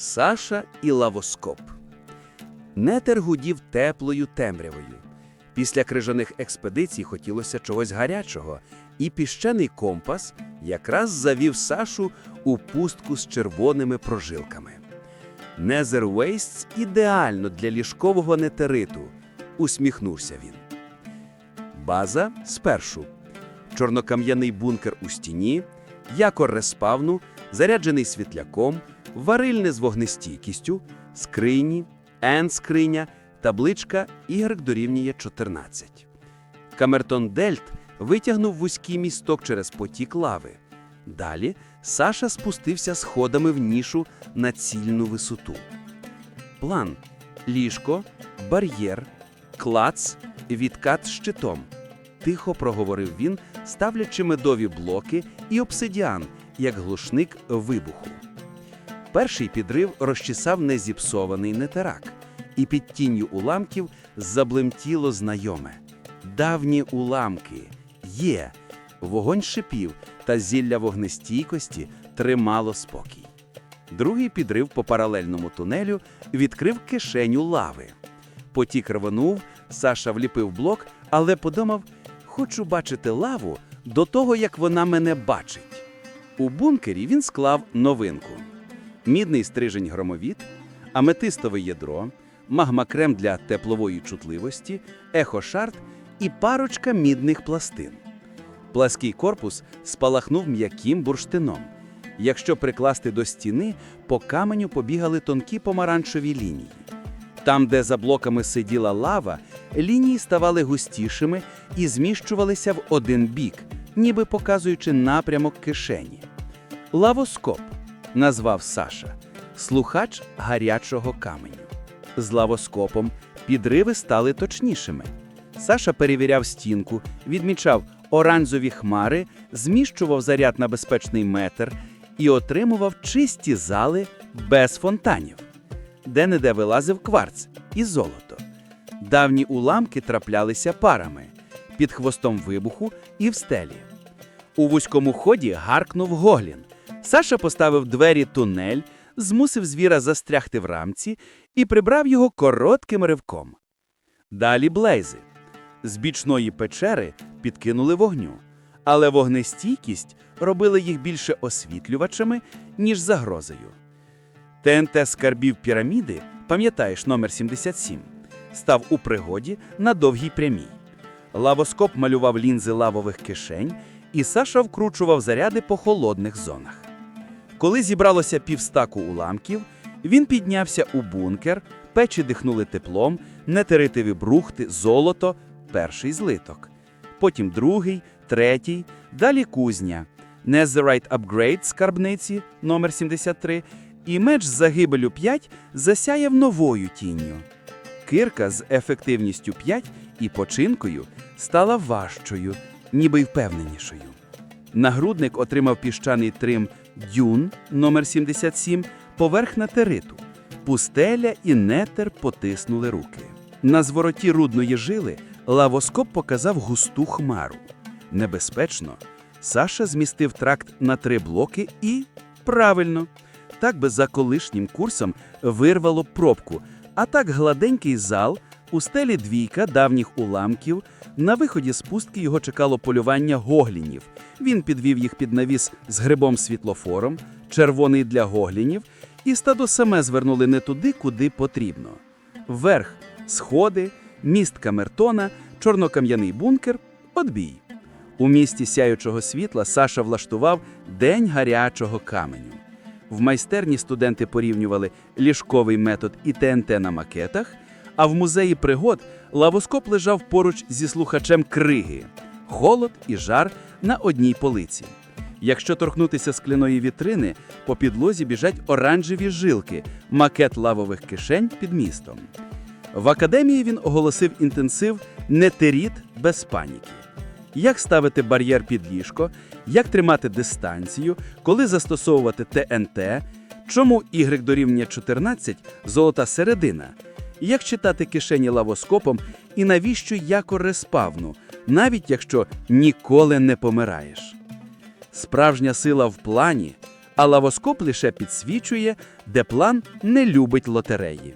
Саша і лавоскоп. Нетер гудів теплою темрявою. Після крижаних експедицій хотілося чогось гарячого, і піщаний компас якраз завів Сашу у пустку з червоними прожилками. Незер Вейстс ідеально для ліжкового нетериту, усміхнувся він. База спершу. Чорнокам'яний бункер у стіні, якор респавну, заряджений світляком, варильне з вогнестійкістю, скрині, N-скриня, табличка Y дорівнює 14. Камертон Дельт витягнув вузький місток через потік лави. Далі Саша спустився сходами в нішу на цільну висоту. План ліжко, бар'єр, клац, відкат щитом. Тихо проговорив він, ставлячи медові блоки і обсидіан, як глушник вибуху. Перший підрив розчесав незіпсований нетерак, і під тінню уламків заблимтіло знайоме. Давні уламки є. Вогонь шипів та зілля вогнестійкості тримало спокій. Другий підрив по паралельному тунелю відкрив кишеню лави. Потік рвонув, Саша вліпив блок, але подумав: хочу бачити лаву до того, як вона мене бачить. У бункері він склав новинку: мідний стрижень громовід, аметистове ядро, магмакрем для теплової чутливості, ехошарт і парочка мідних пластин. Плаский корпус спалахнув м'яким бурштином. Якщо прикласти до стіни, по каменю побігали тонкі помаранчеві лінії. Там, де за блоками сиділа лава, лінії ставали густішими і зміщувалися в один бік, ніби показуючи напрямок кишені. Лавоскоп назвав Саша, слухач гарячого каменю. З лавоскопом підриви стали точнішими. Саша перевіряв стінку, відмічав оранжеві хмари, зміщував заряд на безпечний метр і отримував чисті зали без фонтанів. Де-не-де вилазив кварц і золото. Давні уламки траплялися парами під хвостом вибуху і в стелі. У вузькому ході гаркнув Гоглін. Саша поставив двері тунель, змусив звіра застрягти в рамці і прибрав його коротким ривком. Далі блейзи. З бічної печери підкинули вогню, але вогнестійкість робила їх більше освітлювачами, ніж загрозою. ТНТ скарбів піраміди, пам'ятаєш номер 77, став у пригоді на довгій прямій. Лавоскоп малював лінзи лавових кишень, і Саша вкручував заряди по холодних зонах. Коли зібралося півстаку уламків, він піднявся у бункер, печі дихнули теплом, нетеритиві брухти, золото, перший злиток. Потім другий, третій, далі кузня, Netherite Upgrade скарбниці номер 73 і меч з загибелю 5 засяяв новою тінню. Кирка з ефективністю 5 і починкою стала важчою, ніби й впевненішою. Нагрудник отримав піщаний трим Дюн номер 77 поверх натериту. Пустеля і нетер потиснули руки. На звороті рудної жили лавоскоп показав густу хмару. Небезпечно. Саша змістив тракт на три блоки і правильно. Так би за колишнім курсом вирвало пробку, а так гладенький зал, у стелі двійка давніх уламків. На виході з пустки його чекало полювання гоглінів. Він підвів їх під навіс з грибом світлофором, червоний для гоглінів, і стадо саме звернули не туди, куди потрібно. Вверх сходи, міст Камертона, чорнокам'яний бункер, отбій. У місті сяючого світла Саша влаштував День гарячого каменю. В майстерні студенти порівнювали ліжковий метод і ТНТ на макетах, а в музеї пригод лавоскоп лежав поруч зі слухачем криги, холод і жар на одній полиці. Якщо торкнутися скляної вітрини, по підлозі біжать оранжеві жилки, макет лавових кишень під містом. В академії він оголосив інтенсив «Нетеріт без паніки. Як ставити бар'єр під ліжко, як тримати дистанцію, коли застосовувати ТНТ, чому Y дорівнює 14 – золота середина, як читати кишені лавоскопом і навіщо якоре спавну, навіть якщо ніколи не помираєш. Справжня сила в плані, а лавоскоп лише підсвічує, де план не любить лотереї.